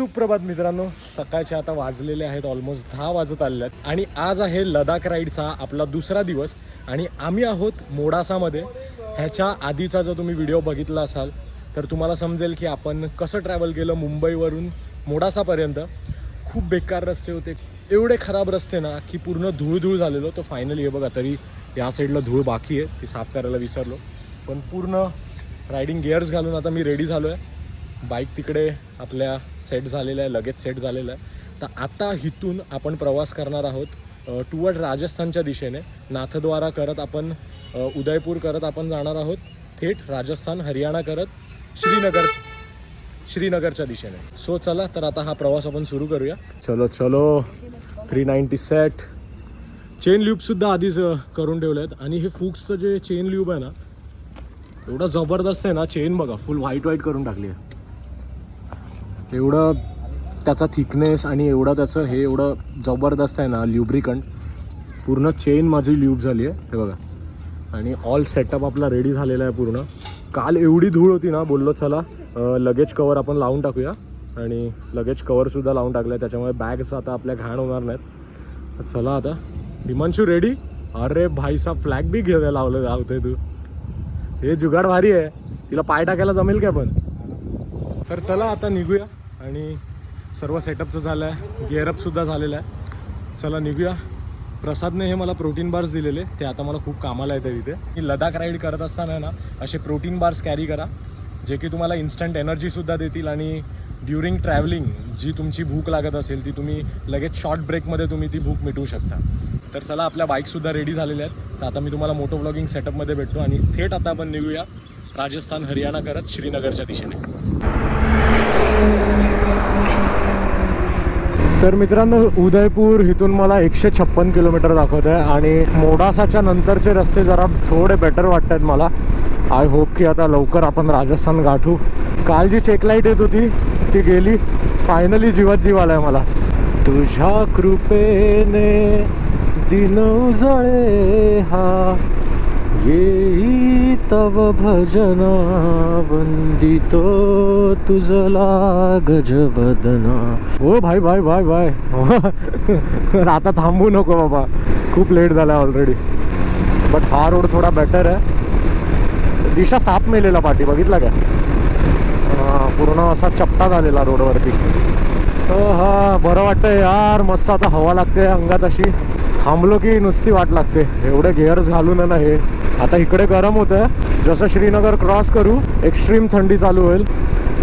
सुप्रभात मित्रांनो. सकाळचे आता वाजलेले आहेत ऑलमोस्ट दहा वाजत आलेले आहेत आणि आज आहे लडाख राईडचा आपला दुसरा दिवस. आणि आम्ही आहोत मोडासामध्ये. ह्याच्या आधीचा जर तुम्ही व्हिडिओ बघितला असाल तर तुम्हाला समजेल की आपण कसं ट्रॅव्हल केलं मुंबईवरून मोडासापर्यंत. खूप बेकार रस्ते होते. एवढे खराब रस्ते ना की पूर्ण धूळधूळ झालेलो. तर फायनली हे बघा तरी या साईडला धूळ बाकी आहे. ती साफ करायला विसरलो. पण पूर्ण रायडिंग गिअर्स घालून आता मी रेडी झालो आहे बाईक तिकडे आपल्या सेट झालेलं आहे लगेच सेट झालेलं आहे. तर आता इथून आपण प्रवास करणार आहोत टुवर्ड राजस्थानच्या दिशेने. नाथद्वारा करत आपण उदयपूर करत आपण जाणार आहोत. थेट राजस्थान हरियाणा करत श्रीनगर श्रीनगरच्या दिशेने. सो चला तर आता हा प्रवास आपण सुरू करूया. चलो चलो. थ्री नाईन्टी सेट चेन ल्यूबसुद्धा आधीच करून ठेवले आहेत आणि हे फुक्सचं जे चेन ल्यूब आहे ना एवढं जबरदस्त आहे ना चेन बघा फुल व्हाईट व्हाईट करून टाकली आहे. एवढं त्याचा थिकनेस आणि एवढं त्याचं हे एवढं जबरदस्त आहे ना ल्युब्रिकंट पूर्ण चेन माझी ल्यूब झाली आहे हे बघा. आणि ऑल सेटअप आपला रेडी झालेला आहे पूर्ण. काल एवढी धूळ होती ना बोललो चला लगेज कवर आपण लावून टाकूया. आणि लगेज कवरसुद्धा लावून टाकलं आहे त्याच्यामुळे बॅग्स आता आपल्या घाण होणार नाहीत. चला आता. हिमांशू रेडी अरे भाईसा फ्लॅग बी घेऊया लावलं लावतोय तू. हे जुगाड भारी आहे. तिला पाय टाकायला जमेल का पण? तर चला आता निघूया. आणि सर्व सेटअपचं झालं आहे गिअरअपसुद्धा झालेलं आहे. चला निघूया. प्रसादने हे मला प्रोटीन बार्स दिलेले. ते आता मला खूप कामाला येतं तिथे मी लडाख राईड करत असताना ना असे प्रोटीन बार्स कॅरी करा जे की तुम्हाला इन्स्टंट एनर्जीसुद्धा देतील आणि ड्युरिंग ट्रॅव्हलिंग जी तुमची भूक लागत असेल ती तुम्ही लगेच शॉर्ट ब्रेकमध्ये तुम्ही ती भूक मिटवू शकता. तर चला आपल्या बाईकसुद्धा रेडी झालेल्या आहेत. तर आता मी तुम्हाला मोटो ब्लॉगिंग सेटअपमध्ये भेटतो आणि थेट आता आपण निघूया राजस्थान हरियाणा करत श्रीनगरच्या दिशेने. तर मित्रांनो उदयपूर इथून मला एकशे छप्पन किलोमीटर दाखवत आहे आणि मोडासाच्या नंतरचे रस्ते जरा थोडे बेटर वाटत आहेत मला. आय होप की आता लवकर आपण राजस्थान गाठू. काल जी चेकलाईट येत होती ती गेली. फायनली जीवात जीव आलाय मला. तुझ्या कृपेने दिन उजळे हा येई तव भजना वंदितो तुझला गजवदना ओ भाई भाई भाई भाई. आता थांबू नको बाबा. खूप लेट झाला ऑलरेडी बट हा रोड थोडा बेटर आहे. दिशा साप मेलेला पाठी बघितला का? पूर्ण असा चपटा झालेला रोडवरती हा बरं वाटतं यार. मस्त आता हवा लागते अंगात अशी. थांबलो की नुसती वाट लागते. एवढे गिअर्स घालून ना हे. आता इकडे गरम होतं जसं श्रीनगर क्रॉस करू एक्स्ट्रीम थंडी चालू होईल.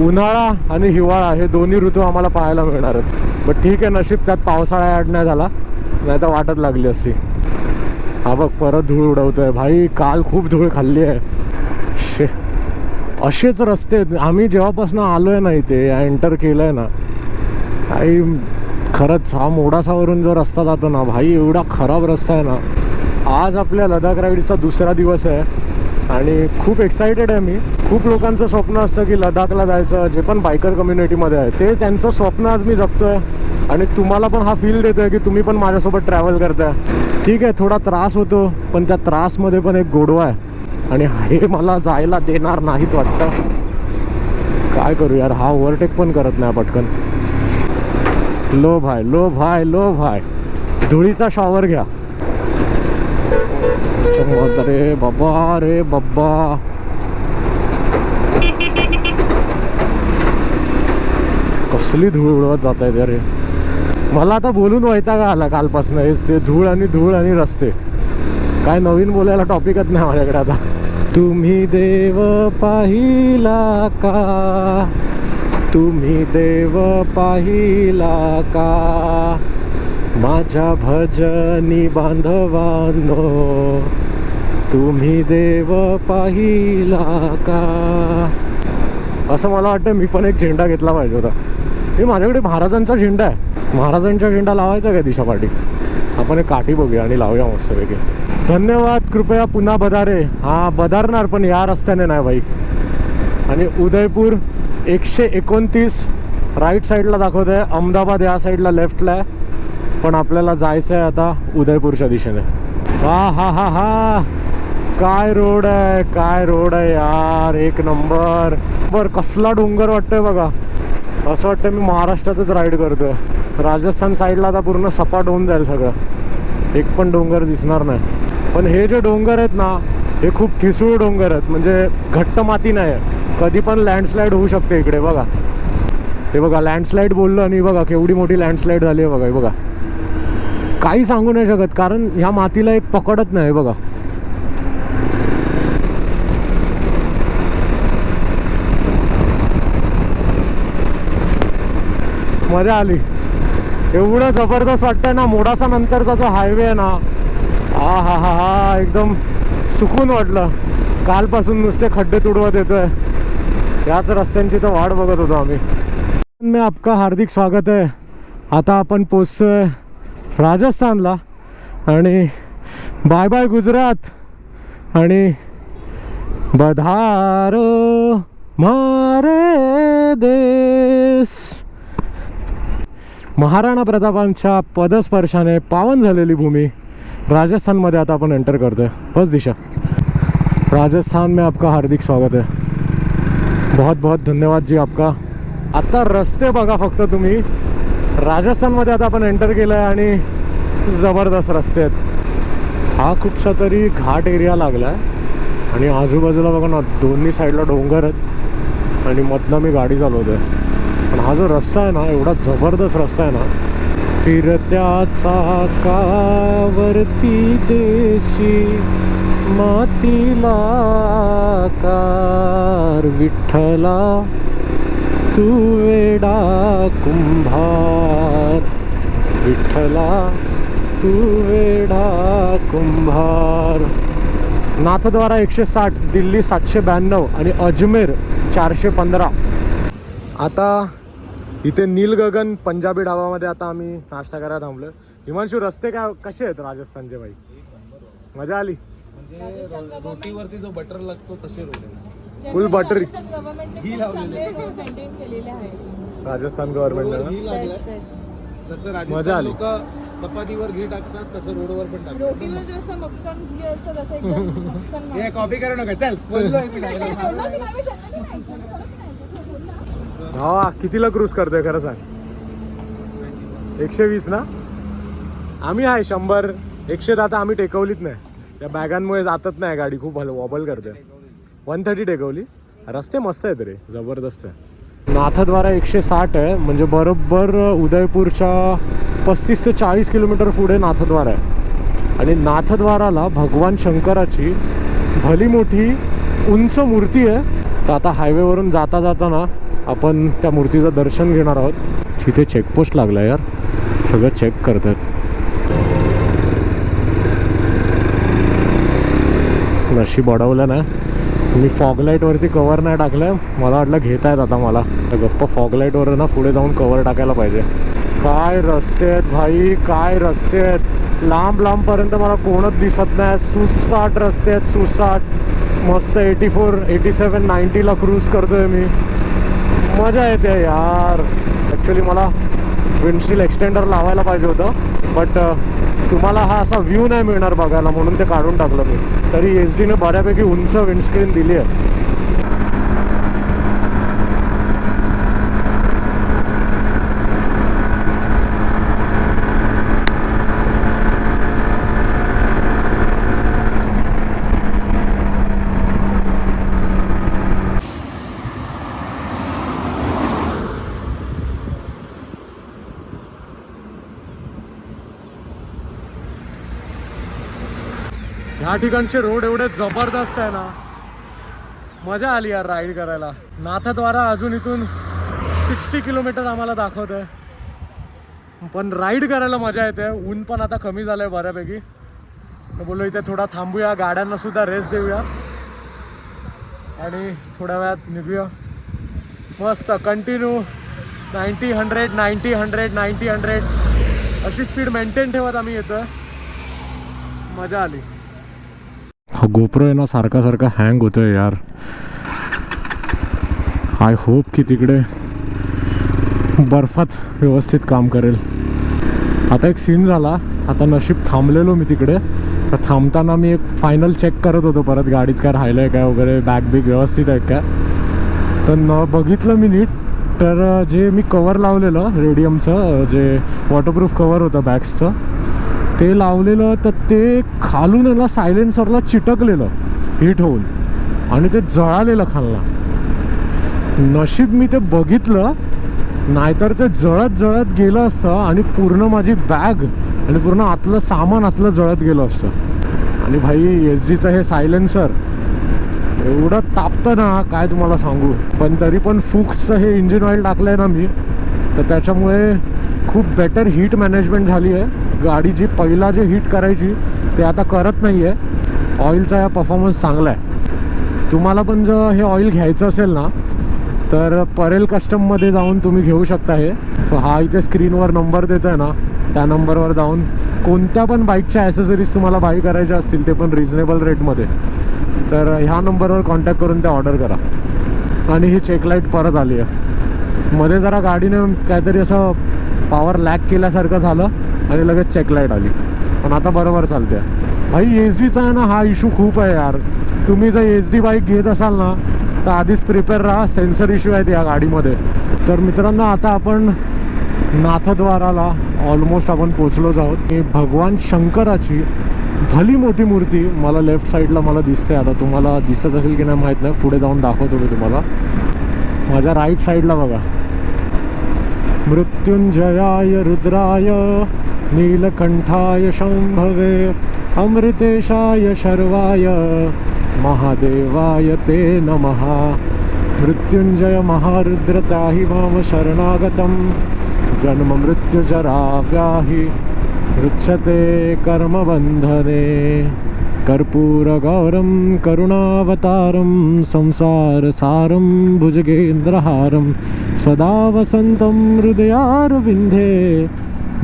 उन्हाळा आणि हिवाळा हे दोन्ही ऋतू आम्हाला पाहायला मिळणार आहेत. बट ठीक आहे नशीब त्यात पावसाळा ॲड नाही झाला. नाही तर वाटत लागली असती. हा बघ परत धूळ उडवतोय. भाई काल खूप धूळ खाल्ली आहे. शे. असेच रस्ते. आहेत. आम्ही जेव्हापासून आलो आहे ना इथे एंटर केलं आहे ना. काही खरंच हा मोडासावरून जो रस्ता जातो ना भाई एवढा खराब रस्ता आहे ना. आज आपल्या लडाख राईडचा दुसरा दिवस आहे आणि खूप एक्सायटेड आहे मी. खूप लोकांचं स्वप्न असतं की लडाखला जायचं जे पण बायकर कम्युनिटीमध्ये आहे ते त्यांचं स्वप्न आज मी जगतोय. आणि तुम्हाला पण हा फील देतोय की तुम्ही पण माझ्यासोबत ट्रॅव्हल करताय. ठीक आहे थोडा त्रास होतो पण त्या त्रासमध्ये पण एक गोडवा आहे. आणि हे मला जायला देणार नाहीत वाटतं. काय करू यार हा ओव्हरटेक पण करत नाही पटकन. लो भाय लो भाय लो भाय धुळीचा शॉवर घ्या. रे बाबा रे बाबा. कसली धूळ उडवत जात आहे रे. मला आता बोलून वैताग आला कालपासून. हेच ते धूळ आणि धूळ आणि रस्ते. काय नवीन बोलायला टॉपिकच नाही माझ्याकडे आता. तुम्ही देव पाहिला का? तुम्ही देव पाहिला का? माझ्या भजनी बांधवांनो तुम्ही देव पाहिला का? असं मला वाटतं मी पण एक झेंडा घेतला पाहिजे होता. हे माझ्याकडे महाराजांचा झेंडा आहे. महाराजांचा झेंडा लावायचा का दिशा पाठी? आपण एक काठी बघूया आणि लावूया मस्तपैकी. धन्यवाद कृपया पुन्हा बदारे हा बदारणार पण या रस्त्याने नाही भाई आणि उदयपूर एकशे एकोणतीस राईट साईडला दाखवत आहे अहमदाबाद या साईडला लेफ्टला आहे. पण आपल्याला जायचं आहे आता उदयपूरच्या दिशेने. हा हा हा हा. काय रोड आहे? काय रोड आहे यार? एक नंबर बर कसला डोंगर वाटतोय बघा. असं वाटतं मी महाराष्ट्रातच राईड करतोय. राजस्थान साईडला आता पूर्ण सपाट होऊन जाईल सगळं. एक पण डोंगर दिसणार नाही. पण हे जे डोंगर आहेत ना हे खूप ठिसूळ डोंगर आहेत. म्हणजे घट्ट माती नाही आहे कधी पण लँडस्लाईड होऊ शकते इकडे बघा. हे बघा लँडस्लाईड बोललो आणि बघा केवढी मोठी लँडस्लाईड झाली आहे बघा हे बघा. काही सांगू नाही शकत कारण ह्या मातीला एक पकडत नाही बघा. मजा आली. एवढं जबरदस्त वाटतंय ना मोडासा नंतरचा जो हायवे आहे ना हा हा हा हा एकदम सुकून वाटलं. कालपासून नुसते खड्डे तुडवत येतोय. याच रस्त्यांची तर वाट बघत होतो आम्ही. मी आपका हार्दिक स्वागत आहे. आता आपण पोचतोय राजस्थानला. आणि बाय बाय गुजरात. आणि बधारो मारे देश. महाराणा प्रतापांच्या पदस्पर्शाने पावन झालेली भूमी राजस्थानमध्ये आता आपण एंटर करतोय. बस दिशा. राजस्थान में आपका हार्दिक स्वागत है बहुत बहुत धन्यवाद जी आपका। आता रस्ते बघा फक्त तुम्ही. राजस्थानमध्ये आता आपण एंटर केलं आहे आणि जबरदस्त रस्ते आहेत. हा कुठचा तरी घाट एरिया लागला आहे आणि आजूबाजूला बघा ना दोन्ही साईडला डोंगर आहेत. आणि मधनं मी गाडी चालवतोय. पण हा जो रस्ता आहे ना एवढा जबरदस्त रस्ता आहे ना फिरत्या कावरती देशी मातीला कार विठ्ठला तू वेडा कुंभार. विठ्ठला तू वेडा कुंभार. नाथद्वारा एकशे साठ दिल्ली सातशे ब्याण्णव आणि अजमेर चारशे पंधरा. आता इथे नीलगगन पंजाबी ढाबामध्ये आता आम्ही नाश्ता करायला थांबलो हिमांशू रस्ते काय कसे आहेत राजस्थानचे भाई? मजा आली? म्हणजे रोटीवरती जो बटर लागतो तसे रोड आहे Full buttery. घी लावलेलं राजस्थान गव्हर्नमेंटनं घी लागलाय. जसं मजा राजस्थान आली. लोक चपातीवर घी टाकतात तसं रोडवर पण टाकतात. रोटीवर जसं मक्कन घी असतं तसं एकदम मक्कन हे कॉपी करू नका. चल. भावा कितीला क्रूज करतोय खरं सांग? एकशे वीस ना? आम्ही आहे शंभर. एकशे आता आम्ही टेकवलीच नाही. त्या बॅगांमुळे जातच नाही गाडी खूप हल वॉबल करते. वन थर्टी टेकवली. रस्ते मस्त आहेत रे जबरदस्त आहे. नाथद्वारा एकशे साठ आहे म्हणजे बरोबर उदयपूरच्या पस्तीस ते चाळीस किलोमीटर पुढे नाथद्वारा आहे. आणि नाथद्वाराला भगवान शंकराची भली मोठी उंच मूर्ती आहे. तर आता हायवेवरून जाता जाताना आपण त्या मूर्तीचं दर्शन घेणार आहोत. तिथे चेकपोस्ट लागला यार. सगळं चेक करतात. नशीब अडवलं ना. मी फॉग लाईटवरती कवर नाही टाकलं. मला वाटलं घेत आहेत आता मला. तर गप्प फॉग लाईटवर ना पुढे जाऊन कवर टाकायला पाहिजे. काय रस्ते आहेत भाई? काय रस्ते आहेत? लांब लांबपर्यंत मला कोणच दिसत नाही. सुसाट रस्ते आहेत सुसाट. मस्त एटी फोर एटी सेवन नाईन्टीला क्रूज करतोय मी. मजा येते यार. ॲक्च्युली मला विंडस्टील एक्सटेंडर लावायला पाहिजे होतं बट तुम्हाला हा असा व्ह्यू नाही मिळणार बघायला म्हणून ते काढून टाकलं मी. तरी एच डीने बऱ्यापैकी उंच विंडस्क्रीन दिली आहे. ठिकाणचे रोड एवढे जबरदस्त आहे ना. मजा आली यार राईड करायला. नाथद्वारा अजून इथून सिक्स्टी किलोमीटर आम्हाला दाखवत आहे पण राईड करायला मजा येते. ऊन पण आता कमी झालं आहे बऱ्यापैकी. तर बोललो इथे थोडा थांबूया गाड्यांना सुद्धा रेस्ट देऊया. आणि थोड्या वेळात निघूया. मस्त continue ninety hundred ninety hundred ninety hundred अशी स्पीड मेंटेन ठेवत आम्ही येतोय मजा आली. हा गोप्रो आहे ना सारखा सारखा हँग होतो आहे यार. आय होप की तिकडे बर्फात व्यवस्थित काम करेल. आता एक सीन झाला. आता नशीब थांबलेलो मी तिकडे. तर थांबताना मी एक फायनल चेक करत होतो परत गाडीत काय राहिलं आहे काय वगैरे बॅग बिग व्यवस्थित आहे काय. तर न बघितलं मी नीट. तर जे मी कवर लावलेलं रेडियमचं जे वॉटरप्रूफ कवर होतं बॅग्सचं ते लावलेलं तर ते खालून याला सायलेन्सरला चिटकलेलं हिट होऊन. आणि ते जळालेलं खालला नशीब मी ते बघितलं नाहीतर ते जळत जळत गेलं असतं आणि पूर्ण माझी बॅग आणि पूर्ण आतलं सामान आतलं जळत गेलं असतं. आणि भाई एस डीचं हे सायलेन्सर एवढं तापतं ना काय तुम्हाला सांगू? पण तरी पण फुक्सचं हे इंजिन ऑइल टाकलं आहे ना मी तर त्याच्यामुळे खूप बेटर हीट मॅनेजमेंट झाली आहे. गाडी जी पहिला जे हीट करायची ते आता करत नाही आहे ऑइलचा या परफॉर्मन्स चांगला आहे. तुम्हाला पण जर हे ऑइल घ्यायचं असेल ना तर परेल कस्टममध्ये जाऊन तुम्ही घेऊ शकता हे. सो हा इथे स्क्रीनवर नंबर देतो आहे ना त्या नंबरवर जाऊन कोणत्या पण बाईकच्या ॲसेसरीज तुम्हाला बाय करायच्या असतील ते पण रिझनेबल रेटमध्ये तर ह्या नंबरवर कॉन्टॅक्ट करून ते ऑर्डर करा. आणि ही चेकलाईट परत आली आहे. मध्ये जरा गाडीने काहीतरी असं पॉवर लॅक केल्यासारखं झालं आणि लगेच चेकलाईट आली. पण आता बरोबर चालते भाई एच डीचा आहे ना हा इशू खूप आहे यार. तुम्ही जर एच डी बाईक घेत असाल ना तर आधीच प्रिपेअर राहा. सेन्सर इश्यू आहेत या गाडीमध्ये. तर मित्रांनो आता आपण नाथद्वाराला ऑलमोस्ट आपण पोचलो आहोत. की भगवान शंकराची भली मोठी मूर्ती मला लेफ्ट साईडला मला दिसते. आता तुम्हाला दिसत असेल की नाही माहीत नाही. पुढे जाऊन दाखवतो मी तुम्हाला. माझ्या राईट साईडला बघा. मृत्युंजयाय रुद्राय नीलकंठाय शंभवे अमृतेशाय शर्वाय महादेवाय ते नमः। मृत्युंजय महारुद्र त्राहि माम शरणागतं जन्म मृत्युजरा व्याहि पृच्छते कर्मबन्धने। कर्पूरगौरं करुणावतारं संसारसारं भुजगेन्द्रहारं सदा वसन्तं हृदयारविन्दे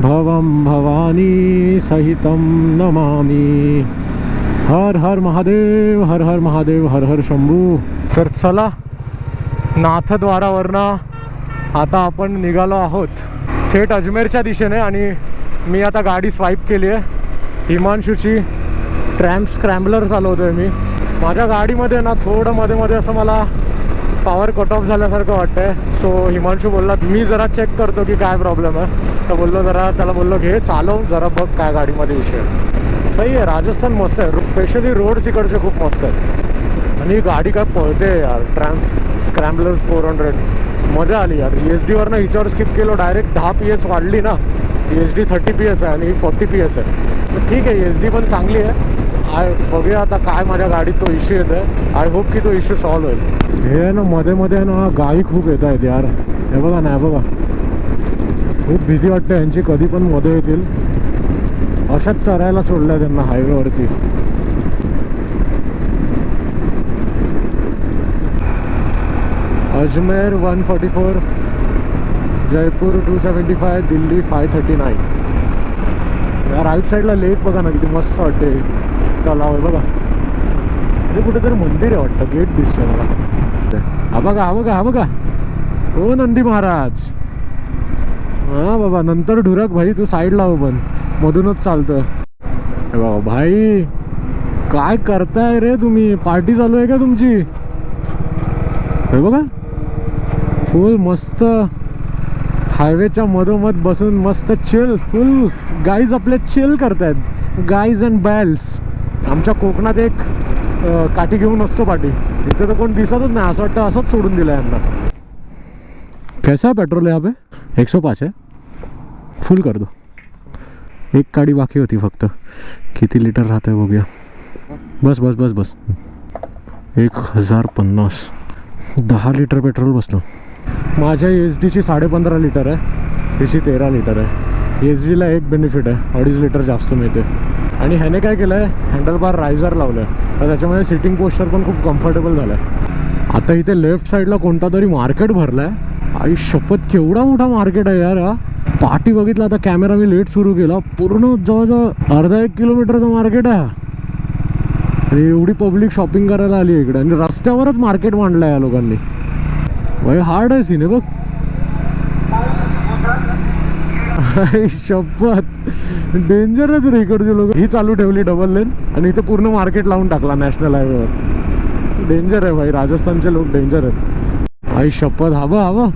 भवं भवानी सहितं नमामि। हर हर महादेव हर हर महादेव हर हर शंभू। तर चला नाथद्वारावरनं आता आपण निघालो आहोत. थेट अजमेरच्या दिशेने आणि मी आता गाडी स्वाईप केली आहे. हिमांशूची ट्रॅम्प स्क्रॅम्बलर चालवतोय मी. माझ्या गाडीमध्ये ना थोडं मध्ये मध्ये असं मला पॉवर कट ऑफ झाल्यासारखं वाटतंय. सो हिमांशू बोलला मी जरा चेक करतो की काय प्रॉब्लेम आहे. तर बोललो जरा त्याला बोललो घे चालव जरा बघ काय गाडीमध्ये विषय सही आहे राजस्थान मस्त आहे. स्पेशली रोड्स इकडचे खूप मस्त आहेत. आणि ही गाडी काय पळते यार. ट्रॅम्स स्क्रॅम्बलर्स फोर हंड्रेड मजा आली यार. एच डीवरनं हिच्यावर स्किप केलो डायरेक्ट दहा पी एस वाढली ना. H D thirty P S आहे आणि ही फोर्टी पी एस आहे. ठीक आहे एच डी पण चांगली आहे. आय बघूया आता काय माझ्या गाडीत तो इश्यू येतो आहे आय होप की तो इश्यू सॉल्व्ह होईल. हे आहे ना मध्ये मध्ये आहे ना गाई खूप येत आहेत यार. हे बघा ना बघा. खूप भीती वाटते यांची कधी पण मध्ये येतील. अशाच चरायला सोडल्या त्यांना हायवेवरती Ajmer one forty four Jaipur two seventy five Delhi five thirty nine या राईट साईडला लेक बघा ना किती मस्त वाटते तलाव आहे बघा. हे कुठेतरी मंदिर आहे वाटतं गेट दिसतोय मला. हा बघा हा बघा हा बघा. हो नंदी महाराज. हा बाबा नंतर ढुरक भाई तू साईडला हो पण. मधूनच चालतं हे बाबा भाई काय करताय रे तुम्ही? पार्टी चालू आहे का तुमची? हे बघा. फुल मस्त. हायवेच्या मधोमध बसून मस्त चिल फुल गाईज आपले चिल करतायत. गाईज अँड बॅल्स आमच्या कोकणात एक काठी घेऊन असतो पाठी. इथे तर कोण दिसतच नाही. असं वाटतं असंच सोडून दिलं यांना. कैसा है पेट्रोल यहाँ पे? एक सौ पाच है। फुल कर दो। एक गाडी बाकी होती फक्त। किती लिटर राहतं आहे बघूया। बस बस बस बस। एक हजार पन्नास। दहा लिटर पेट्रोल बसलं। माझ्या एच डीची साडेपंधरा लिटर आहे. हिची तेरा लिटर आहे. एच डीला एक बेनिफिट आहे. अडीच लिटर जास्त मिळते. आणि ह्याने काय केलं आहे हँडल बार रायझर लावलं आहे तर त्याच्यामुळे सिटिंग पोस्चर पण खूप कम्फर्टेबल झालं आहे आता इथे लेफ्ट साईडला कोणता तरी मार्केट भरला आहे आई शपथ केवढा मोठा मार्केट आहे यार हा. पाठी बघितलं आता कॅमेरा मी लेट सुरू केला. पूर्ण जवळजवळ अर्धा एक किलोमीटरचं मार्केट आहे. आणि एवढी पब्लिक शॉपिंग करायला आली इकडे. आणि रस्त्यावरच मार्केट मांडलं आहे या लोकांनी. भाई हार्ड आहे सीन बघ. शपथ डेंजर आहे रे इकडचे लोक ही चालू ठेवली डबल लेन आणि इथं पूर्ण मार्केट लावून टाकला नॅशनल हायवेवर डेंजर आहे भाई राजस्थानचे लोक डेंजर आहेत आई शपथ हवं हवं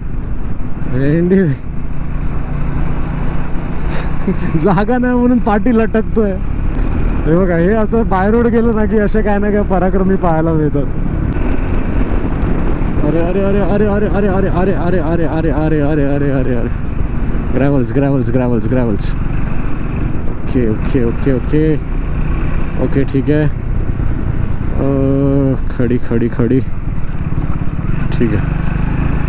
भेंडी जागा नाही म्हणून पाठी लटकतोय हे बघा हे असं बाय रोड गेलं ना की असे काय ना काय पराक्रमी पाहायला मिळतात अरे अरे अरे अरे अरे अरे अरे अरे अरे अरे अरे अरे अरे अरे अरे अरे gravels gravels gravels gravels okay okay okay okay okay ठीक आहे खडी खडी खडी. ठीक आहे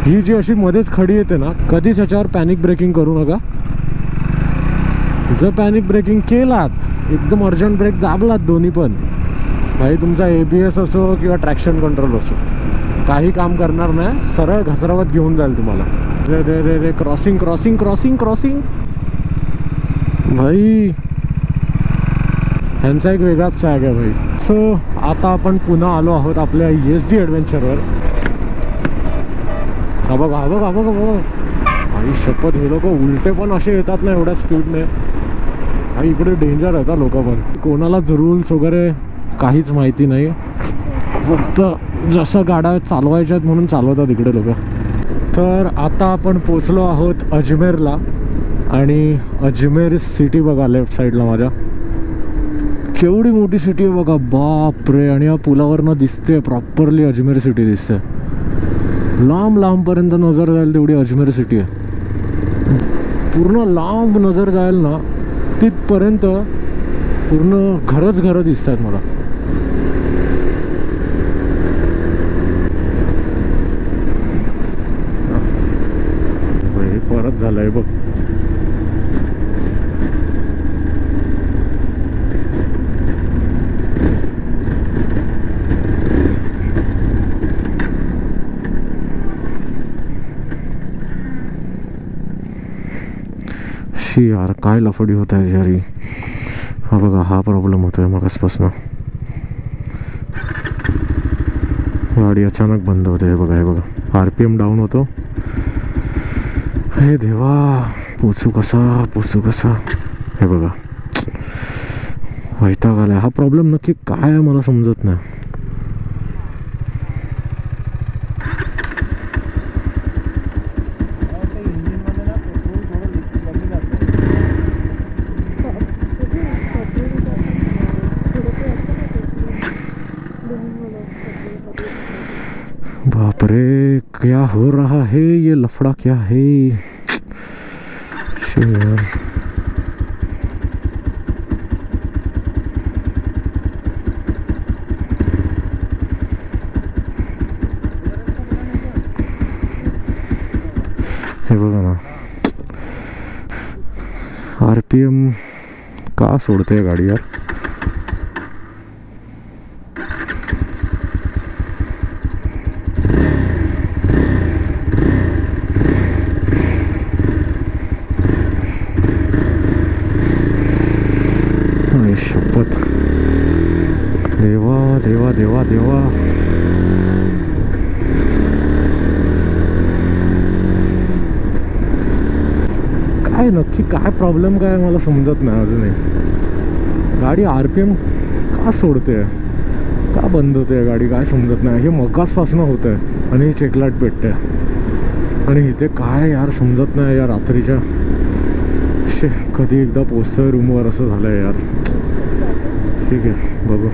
ही जी अशी मध्येच खडी येते ना कधीच ह्याच्यावर पॅनिक ब्रेकिंग करू नका. जर पॅनिक ब्रेकिंग केलात एकदम अर्जंट ब्रेक दाबलात दोन्ही पण भाई तुमचा ए बी एस असो किंवा ट्रॅक्शन कंट्रोल असो काही काम करणार नाही सरळ घसरावत घेऊन जाईल तुम्हाला. रे रे रे रे क्रॉसिंग क्रॉसिंग क्रॉसिंग क्रॉसिंग भाई ह्यांचा एक वेगळाच स्वॅग आहे भाई. सो आता आपण पुन्हा आलो आहोत आपल्या एस डी ॲडव्हेंचरवर हा बघ हा बघ हा बघ भाई आई शपथ हे लोक उलटे पण असे येतात ना एवढ्या स्पीडने भाई इकडे डेंजर आहेत लोक पण. कोणालाच रूल्स वगैरे काहीच माहिती नाही. फक्त जसं गाड्या चालवायच्या आहेत म्हणून चालवतात इकडे लोक. तर आता आपण पोचलो आहोत अजमेरला आणि अजमेर सिटी बघा लेफ्ट साईडला माझ्या. केवढी मोठी सिटी आहे बघा बाप रे आणि या पुलावरनं दिसते प्रॉपरली अजमेर सिटी दिसते. लांब लांबपर्यंत नजर जाईल तेवढी अजमेर सिटी आहे. पूर्ण लांब नजर जाईल ना तिथपर्यंत पूर्ण घरच घरं दिसत आहेत मला हे परत झालंय बघ. शी यार काय लफडी होत आहे यारी हा बघा हा प्रॉब्लेम होतोय मगासपासून. गाडी अचानक बंद होते हे बघा हे बघा. आर पी एम डाऊन होतो. हे देवा पोचू कसा पोचू कसा? हे बघा. वैताग आलाय. हा प्रॉब्लेम नक्की काय आहे मला समजत नाही. क्या हो रहा है? ये लफड़ा क्या है? यार. ना। आर पी एम का सोडते गाडी यार? देवा देवा देवा देवा. काय नक्की काय प्रॉब्लेम काय मला समजत नाही अजूनही. गाडी आर पी एम का सोडते? का बंद होते गाडी? काय समजत नाही. हे मगासपासून होत आहे आणि ही चेकलाट पेटते आणि इथे काय यार समजत नाही या रात्रीच्या. शे कधी एकदा पोचतोय रूमवर असं झालं यार. ठीक आहे बघू.